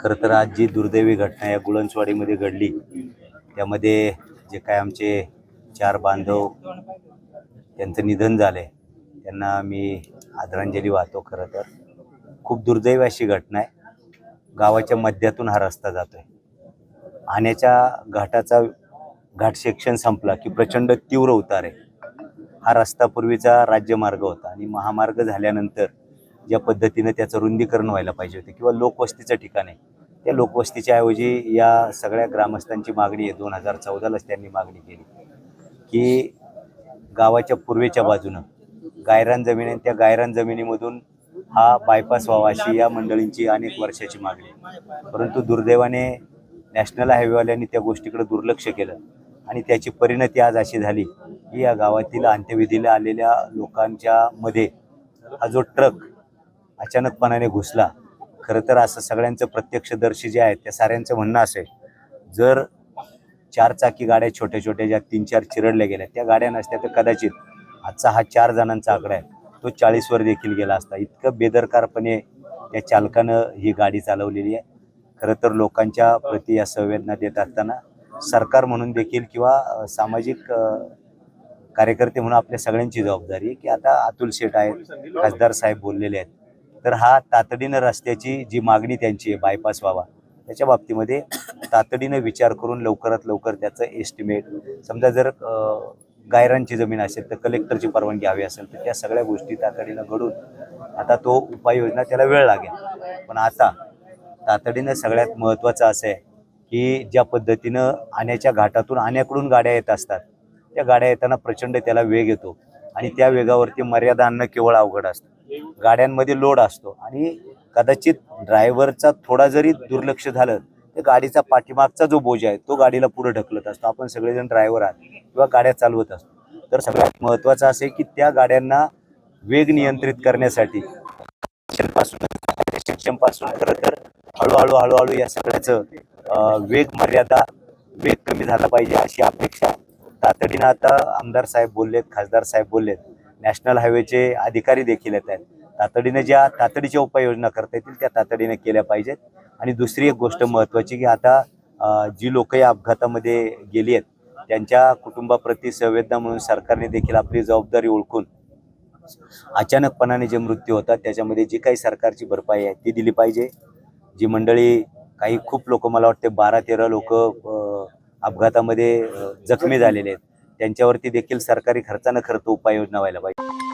खरं तर आज जी दुर्दैवी घटना या गुळणस्वाडीमध्ये घडली त्यामध्ये जे काय आमचे चार बांधव त्यांचं निधन झालंय त्यांना मी आदरांजली वाहतो खरं तर. खूप दुर्दैवी अशी घटना आहे. गावाच्या मध्यातून हा रस्ता जातोय. आण्याच्या घाटाचा घाट सेक्शन संपला की प्रचंड तीव्र उतार आहे. हा रस्ता पूर्वीचा राज्यमार्ग होता आणि महामार्ग झाल्यानंतर ज्या पद्धतीनं त्याचं रुंदीकरण व्हायला पाहिजे होते किंवा लोकवस्तीचं ठिकाण आहे. त्या लोकवस्तीच्या ऐवजी या सगळ्या ग्रामस्थांची मागणी आहे. दोन हजार चौदालाच त्यांनी मागणी केली. की गावाच्या पूर्वेच्या बाजूनं गायरान जमीन आहे. त्या गायरान जमिनीमधून हा बायपास व्हावा अशी या मंडळींची अनेक वर्षाची मागणी आहे. परंतु दुर्दैवाने नॅशनल हायवेवाल्यांनी त्या गोष्टीकडे दुर्लक्ष केलं आणि त्याची परिणती आज अशी झाली की या गावातील अंत्यविधीला आलेल्या लोकांच्या मध्ये हा जो ट्रक अचानकपणाने घुसला. खरं तर असं सगळ्यांचं प्रत्यक्षदर्शी जे आहेत त्या साऱ्यांचं म्हणणं असं आहे जर चार चाकी गाड्या छोट्या छोट्या ज्या तीन चार चिरडल्या गेल्या त्या गाड्या नसत्या तर कदाचित आजचा हा चार जणांचा आकडा आहे तो चाळीसवर देखील गेला असता. इतकं बेदरकारपणे त्या चालकानं ही गाडी चालवलेली आहे. खरं तर लोकांच्या प्रती या संवेदना देत असताना सरकार म्हणून देखील किंवा सामाजिक कार्यकर्ते म्हणून आपल्या सगळ्यांची जबाबदारी आहे की आता अतुल शेठ आहेत खासदार साहेब बोललेले आहेत. तर हा तातडीनं रस्त्याची जी मागणी त्यांची आहे बायपास व्हावा त्याच्या बाबतीमध्ये तातडीनं विचार करून लवकरात लवकर त्याचं एस्टिमेट समजा जर गायरांची जमीन असेल तर कलेक्टरची परवानगी हवी असेल तर त्या सगळ्या गोष्टी तातडीनं घडून आता तो उपाययोजना त्याला वेळ लागेल. पण आता तातडीनं सगळ्यात महत्त्वाचं असं आहे की ज्या पद्धतीनं आण्याच्या घाटातून आण्याकडून गाड्या येत असतात त्या गाड्या येताना प्रचंड त्याला वेग येतो. आणि त्या वेगावरती मर्यादा आणणं केवळ अवघड असतं. गाड्यांमध्ये लोड असतो. आणि कदाचित ड्रायव्हरचा थोडा जरी दुर्लक्ष झालं तर गाडीचा पाठीमागचा जो बोजा आहे तो गाडीला पुढे ढकलत असतो. आपण सगळेजण ड्रायव्हर आहात किंवा गाड्या चालवत असतो. तर सगळ्यात महत्त्वाचं असं आहे की त्या गाड्यांना वेग नियंत्रित करण्यासाठी शिक्षणपासून खरं तर हळूहळू हळूहळू या सगळ्याचं वेग मर्यादा वेग कमी झाला पाहिजे अशी अपेक्षा तातडीनं आता आमदार साहेब बोललेत खासदार साहेब बोललेत. नॅशनल हायवेचे अधिकारी देखील येत आहेत. तातडीनं ज्या तातडीच्या उपाययोजना करता येतील त्या तातडीनं केल्या पाहिजेत. आणि दुसरी एक गोष्ट महत्त्वाची की आता जी लोक या अपघातामध्ये गेली आहेत त्यांच्या कुटुंबाप्रती संवेदना म्हणून सरकारने देखील आपली जबाबदारी ओळखून अचानकपणाने जे मृत्यू होतात त्याच्यामध्ये जी काही सरकारची भरपाई आहे ती दिली पाहिजे. जी मंडळी काही खूप लोक मला वाटते बारा तेरा लोक अपघातामध्ये जखमी झालेले आहेत. त्यांच्यावरती देखील सरकारी खर्चानं खर्च उपाययोजना व्हायला पाहिजे.